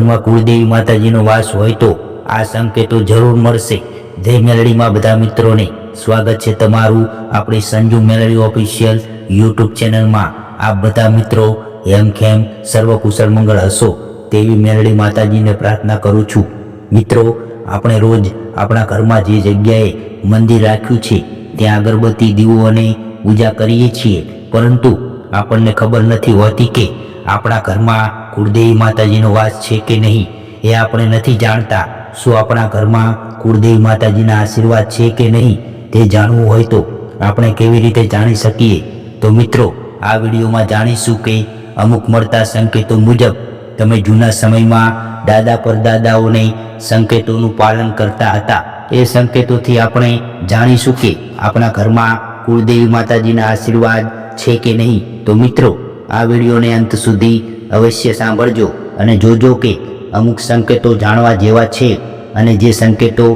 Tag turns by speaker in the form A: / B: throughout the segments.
A: ઘરમાં કુળદેવી માતાજીનો વાસ હોય તો આ સંકેતો જરૂર મળશે. જય મેલડીમાં બધા મિત્રોને સ્વાગત છે તમારું આપણી સંજુ મેલડી ઓફિશિયલ યુટ્યુબ ચેનલમાં. આપ બધા મિત્રો હેમખેમ સર્વકુશળ મંગળ હશો તેવી મેલડી માતાજીને પ્રાર્થના કરું છું. મિત્રો, આપણે રોજ આપણા ઘરમાં જે જગ્યાએ મંદિર રાખ્યું છે, ત્યાં અગરબત્તી, દીવો અને પૂજા કરીએ છીએ. પરંતુ આપણને ખબર નથી હોતી કે આપણા ઘરમાં કુળદેવી માતાજીનો વાસ છે કે નહીં એ આપણે નથી જાણતા. શું આપણા ઘરમાં કુળદેવી માતાજીના આશીર્વાદ છે કે નહીં તે જાણવું હોય તો આપણે કેવી રીતે જાણી શકીએ? તો મિત્રો, આ વિડીયોમાં જાણીશું કે અમુક મળતા સંકેતો મુજબ તમે જૂના સમયમાં દાદા પરદાદાઓને સંકેતોનું પાલન કરતા હતા. એ સંકેતોથી આપણે જાણીશું કે આપણા ઘરમાં કુળદેવી માતાજીના આશીર્વાદ છે કે નહીં? તો મિત્રો, આ વિડીયોને અંત સુધી અવશ્ય સાંભળજો અને જોજો કે અમુક સંકેતો જાણવા જેવા છે અને જે સંકેતો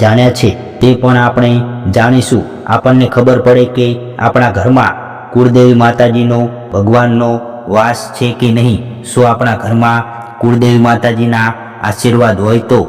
A: જાણ્યા છે તે પણ આપણે જાણીશું. આપણને ખબર પડે કે આપણા ઘરમાં કુળદેવી માતાજીનો ભગવાનનો વાસ છે કે નહીં? શું આપણા ઘરમાં કુળદેવી માતાજીના આશીર્વાદ હોય તો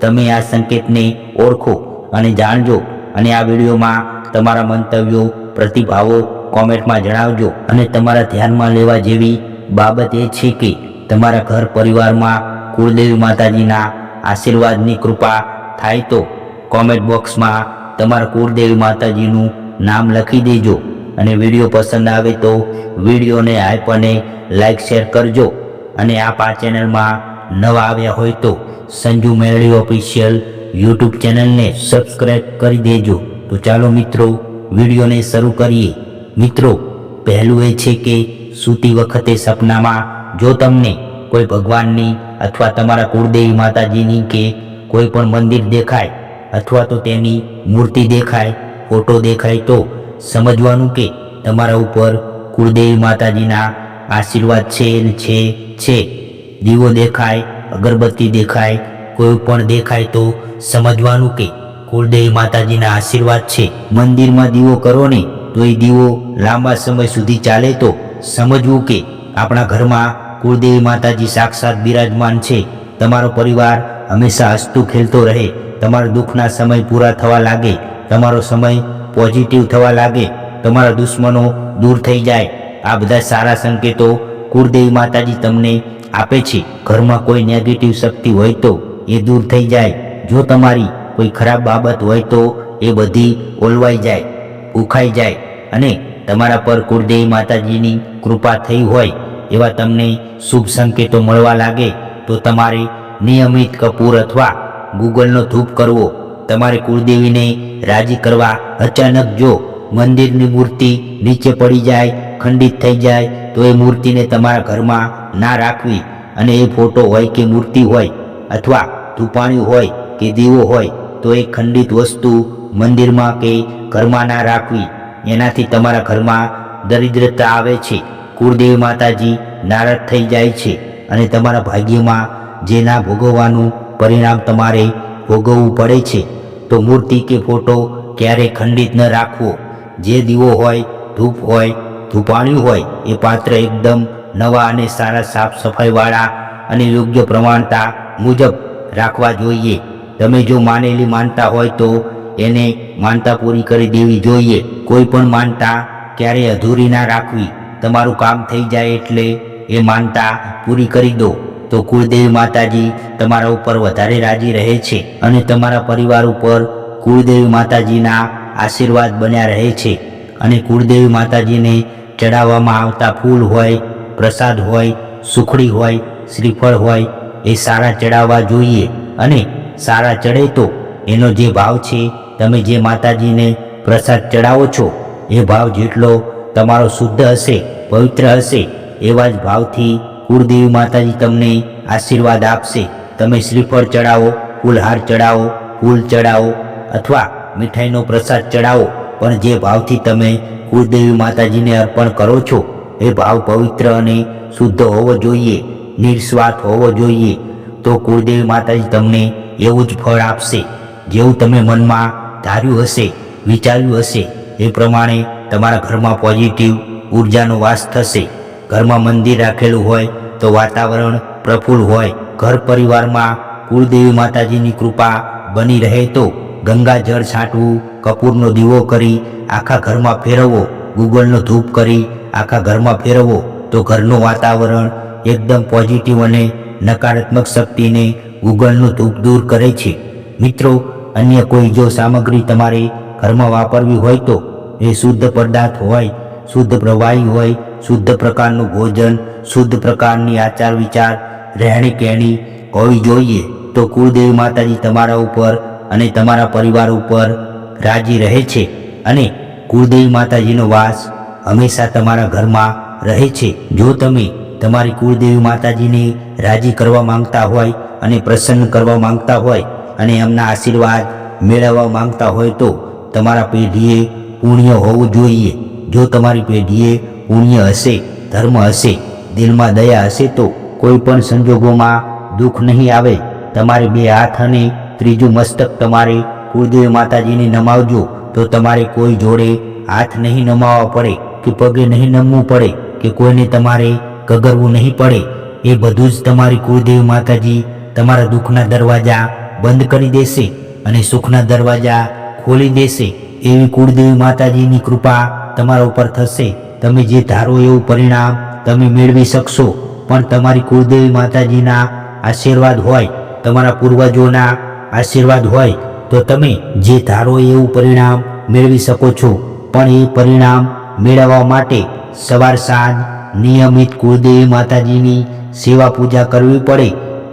A: તમે આ સંકેતને ઓળખો અને જાણજો અને આ વિડીયોમાં તમારા મંતવ્યો, પ્રતિભાવો કોમેન્ટમાં જણાવજો અને તમારા ધ્યાનમાં લેવા જેવી બાબત એ છે કે તમારા ઘર પરિવારમાં કુળદેવી માતાજીના આશીર્વાદની કૃપા થાય તો કોમેન્ટ બોક્સમાં તમારા કુળદેવી માતાજીનું નામ લખી દેજો અને વીડિયો પસંદ આવે તો વિડીયોને હાઈપ અને લાઈક શેર કરજો. અને આપ આ ચેનલમાં નવા આવ્યા હોય તો સંજુ મેળવી ઓફિશિયલ યુટ્યુબ ચેનલને સબસ્ક્રાઈબ કરી દેજો. તો ચાલો મિત્રો, વિડીયોને શરૂ કરીએ. મિત્રો, પહેલું એ છે કે સૂતી વખતે સપનામાં જો તમને કોઈ ભગવાનની અથવા તમારા કુળદેવી માતાજીની કે કોઈ પણ મંદિર દેખાય અથવા તો તેની મૂર્તિ દેખાય, ફોટો દેખાય તો સમજવાનું કે તમારા ઉપર કુળદેવી માતાજીના આશીર્વાદ છે છે છે. દીવો દેખાય, અગરબત્તી દેખાય, કોઈ પણ દેખાય તો સમજવાનું કે કુળદેવી માતાજીના આશીર્વાદ છે. મંદિરમાં દીવો કરો ને તો એ દીવો લાંબા સમય સુધી ચાલે તો સમજવું કે આપણા ઘરમાં કુળદેવી માતાજી સાક્ષાત બિરાજમાન છે. તમારો પરિવાર હંમેશા હસતું ખેલતો રહે. તમારા દુઃખના સમય પૂરા થવા લાગે. તમારો સમય પોઝિટિવ થવા લાગે. તમારા દુશ્મનો દૂર થઈ જાય. આ બધા સારા સંકેતો કુળદેવી માતાજી તમને આપે છે. ઘરમાં કોઈ નેગેટિવ શક્તિ હોય તો એ દૂર થઈ જાય. જો તમારી કોઈ ખરાબ બાબત હોય તો એ બધી ઓલવાઈ જાય, ઉખાઈ જાય અને તમારા પર કુળદેવી માતાજીની કૃપા થઈ હોય એવા તમને શુભ સંકેતો મળવા લાગે, તો તમારે નિયમિત કપૂર અથવા ગૂગલનો ધૂપ કરવો. તમારે કુળદેવીને રાજી કરવા અચાનક જો મંદિરની મૂર્તિ નીચે પડી જાય, ખંડિત થઈ જાય, તો એ મૂર્તિને તમારા ઘરમાં ના રાખવી અને એ ફોટો હોય કે મૂર્તિ હોય અથવા ધૂપાણી હોય કે દીવો હોય, તો એ ખંડિત વસ્તુ મંદિરમાં કે ઘરમાં ના રાખવી. એનાથી તમારા ઘરમાં દરિદ્રતા આવે છે. કુળદેવી માતાજી નારાજ થઈ જાય છે અને તમારા ભાગ્યમાં જે ના ભોગવવાનું પરિણામ તમારે ભોગવવું પડે છે. તો મૂર્તિ કે ફોટો ક્યારે ખંડિત ન રાખવો. જે દીવો હોય, ધૂપ હોય ધૂપાણ્યું હોય, એ પાત્ર એકદમ નવા અને સારા સાફ સફાઈવાળા અને યોગ્ય પ્રમાણતા મુજબ રાખવા જોઈએ. તમે જો માનેલી માનતા હોય તો એને માનતા પૂરી કરી દેવી જોઈએ. કોઈ પણ માનતા ક્યારેય અધૂરી ના રાખવી. તમારું કામ થઈ જાય એટલે એ માનતા પૂરી કરી દો. તો કુળદેવી માતાજી તમારા ઉપર વધારે રાજી રહે છે અને તમારા પરિવાર ઉપર કુળદેવી માતાજીના આશીર્વાદ બન્યા રહે છે. અને કુળદેવી માતાજીને ચડાવવામાં આવતા ફૂલ હોય, પ્રસાદ હોય, સુખડી હોય, શ્રીફળ હોય, એ સારા ચડાવવા જોઈએ. અને સારા ચડે તો એનો જે ભાવ છે, તમે જે માતાજીને પ્રસાદ ચડાવો છો એ ભાવ જેટલો તમારો શુદ્ધ હશે, પવિત્ર હશે, એવા જ ભાવથી કુળદેવી માતાજી તમને આશીર્વાદ આપશે. તમે શ્રીફળ ચડાવો, ફૂલહાર ચડાવો, ફૂલ ચડાવો, અથવા મીઠાઈનો પ્રસાદ ચડાવો, પણ જે ભાવથી તમે કુળદેવી માતાજીને અર્પણ કરો છો, એ ભાવ પવિત્ર અને શુદ્ધ હોવો જોઈએ, નિસ્વાર્થ હોવો જોઈએ. તો કુળદેવી માતાજી તમને એવું જ ફળ આપશે, જેવું તમે મનમાં ધાર્યું હશે, વિચાર્યું હશે. એ પ્રમાણે તમારા ઘરમાં પોઝિટિવ ઉર્જાનો વાસ થશે. ઘરમાં મંદિર રાખેલું હોય તો વાતાવરણ પ્રફુલ્લ હોય. ઘર પરિવારમાં કુળદેવી માતાજીની કૃપા બની રહે તો ગંગા જળ છાંટવું, કપૂરનો દીવો કરી આખા ઘરમાં ફેરવવો ગૂગલનો ધૂપ કરી આખા ઘરમાં ફેરવવો તો ઘરનું વાતાવરણ એકદમ પોઝિટિવ અને નકારાત્મક શક્તિને ગૂગલનું ધૂપ દૂર કરે છે. મિત્રો, અન્ય કોઈ જો સામગ્રી તમારે ઘરમાં વાપરવી હોય તો એ શુદ્ધ પદાર્થ હોય, શુદ્ધ પ્રવાહી હોય, શુદ્ધ પ્રકારનું ભોજન, શુદ્ધ પ્રકારની આચાર વિચાર, રહેણી કહેણી હોવી જોઈએ તો કુળદેવી માતાજી તમારા ઉપર અને તમારા પરિવાર ઉપર રાજી રહે છે અને કુળદેવી માતાજીનો વાસ હંમેશા તમારા ઘરમાં રહે છે. જો તમે તમારી કુળદેવી માતાજીને રાજી કરવા માંગતા હોય અને પ્રસન્ન કરવા માંગતા હોય અને એમના આશીર્વાદ મેળવવા માંગતા હોય તો તમારા પેઢીએ પુણ્ય હોવું જોઈએ. જો તમારી પેઢીએ પુણ્ય હશે, ધર્મ હશે, દિલમાં દયા હશે, તો કોઈ પણ સંજોગોમાં દુઃખ નહીં આવે. તમારે બે હાથ અને ત્રીજું મસ્તક તમારે કુળદેવી માતાજીને નમાવજો. તો તમારે કોઈ જોડે હાથ નહીં નમાવવા પડે, કે પગે નહીં નમવું પડે, કે કોઈને તમારે ગગરવું નહીં પડે. એ બધું જ તમારી કુળદેવી માતાજી તમારા દુઃખના દરવાજા બંધ કરી દેશે અને સુખના દરવાજા ખોલી દેશે. એવી કુળદેવી માતાજીની કૃપા તમારા ઉપર થશે. તમે જે ધારો એવું પરિણામ તમે મેળવી શકશો. પણ તમારી કુળદેવી માતાજીના આશીર્વાદ હોય, તમારા પૂર્વજોના આશીર્વાદ હોય, તો તમે જે ધારો એવું પરિણામ મેળવી શકો છો. પણ એ પરિણામ મેળવવા માટે સવાર સાંજ નિયમિત કુળદેવી માતાજીની સેવા પૂજા કરવી પડે.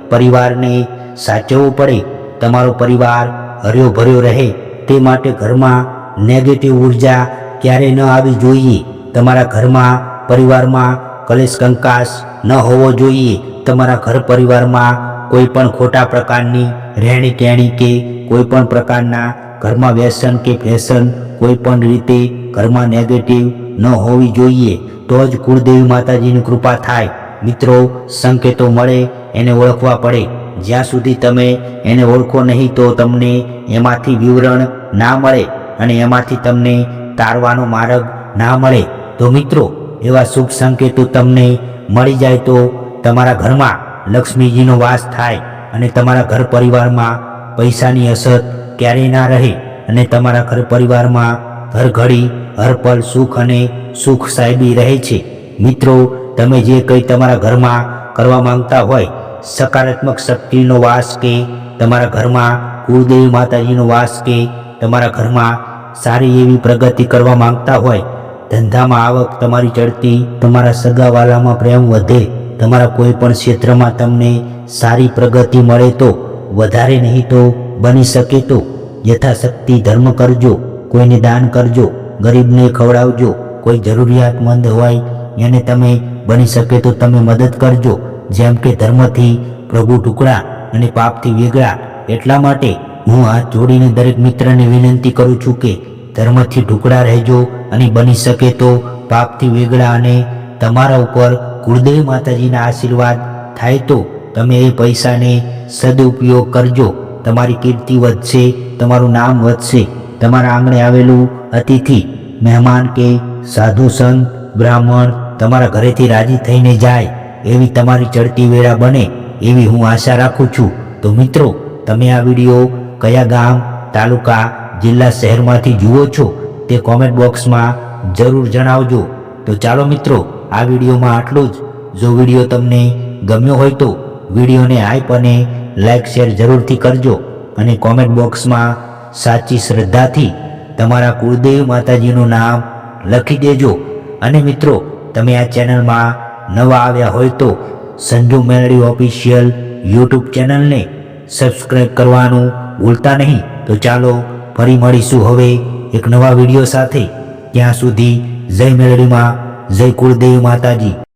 A: પરિવારને સાચવવું પડે. તમારો પરિવાર હર્યો ભર્યો રહે. તે માટે ઘરમાં નેગેટિવ ઊર્જા ક્યારે ન આવી જોઈએ. તમારા ઘરમાં, પરિવારમાં કલેશ કંકાસ ન હોવો જોઈએ. તમારા ઘર પરિવારમાં કોઈ પણ ખોટા પ્રકારની રહેણી કહેણી કે કોઈ પણ પ્રકારના ઘરમાં વ્યસન કે ફેશન કોઈ પણ રીતે ઘરમાં નેગેટિવ ન હોવી જોઈએ, તો જ કુળદેવી માતાજીની કૃપા થાય. મિત્રો, સંકેતો મળે, એને ઓળખવા પડે. જ્યાં સુધી તમે એને ઓળખો નહીં તો તમને એમાંથી વિવરણ ના મળે અને એમાંથી તમને તારવાનો માર્ગ ના મળે. તો મિત્રો, એવા શુભ સંકેતો તમને મળી જાય તો તમારા ઘરમાં લક્ષ્મીજીનો વાસ થાય અને તમારા ઘર પરિવારમાં પૈસાની અસર ક્યારેય ના રહે અને તમારા ઘર પરિવારમાં ઘરઘડી હર પલ સુખ અને સુખ સાહેબી રહે છે. મિત્રો, તમે જે કંઈ તમારા ઘરમાં કરવા માંગતા હોય સકારાત્મક શક્તિનો વાસ કે, તમારા ઘરમાં કુળદેવી માતાજીનો વાસ કે, તમારા ઘરમાં સારી એવી પ્રગતિ કરવા માંગતા હોય, ધંધામાં આવક તમારી ચડતી, તમારા સગાવાલામાં પ્રેમ વધે, તમારા કોઈ પણ ક્ષેત્રમાં તમને સારી પ્રગતિ મળે તો વધારે નહીં તો બની શકે તો યથાશક્તિ ધર્મ કરજો, કોઈને દાન કરજો, ગરીબને ખવડાવજો, કોઈ જરૂરિયાતમંદ હોય એને તમે બની શકે તો તમે મદદ કરજો. જેમ કે ધર્મથી પ્રભુ ટુકડા અને પાપથી વેગળા એટલા માટે હું હાથ જોડીને દરેક મિત્રને વિનંતી કરું છું કે ધર્મથી ટુકડા રહેજો અને બની શકે તો પાપથી વેગળા અને તમારા ઉપર કુળદેવ માતાજીના આશીર્વાદ થાય તો તમે એ પૈસાને સદુપયોગ કરજો. તમારી કીર્તિ વધશે, તમારું નામ વધશે. તમારા આંગણે આવેલું અતિથિ, મહેમાન કે સાધુ સંત, બ્રાહ્મણ તમારા ઘરેથી રાજી થઈને જાય. એવી તમારી ચડતી વેળા બને એવી હું આશા રાખું છું. તો મિત્રો, તમે આ વીડિયો કયા ગામ, તાલુકા, જિલ્લા શહેરમાંથી જુઓ છો તે કોમેન્ટ બોક્સમાં જરૂર જણાવજો. તો ચાલો મિત્રો, આ વિડીયોમાં આટલું જ. જો વીડિયો તમને ગમ્યો હોય તો વિડીયોને હાઈપ અને લાઈક શેર જરૂરથી કરજો અને કોમેન્ટ બોક્સમાં સાચી શ્રદ્ધાથી તમારા કુળદેવ માતાજીનું નામ લખી દેજો. અને મિત્રો, તમે આ ચેનલમાં નવા આવ્યા હોય તો સંજુ મેલડી ઓફિશિયલ યુટ્યુબ ચેનલને સબસ્ક્રાઈબ કરવાનું ભૂલતા નહીં. તો ચાલો ફરી મળીશું હવે એક નવા વીડિયો સાથે. ત્યાં સુધી જય મેલડીમાં, જય કુળદેવી માતાજી.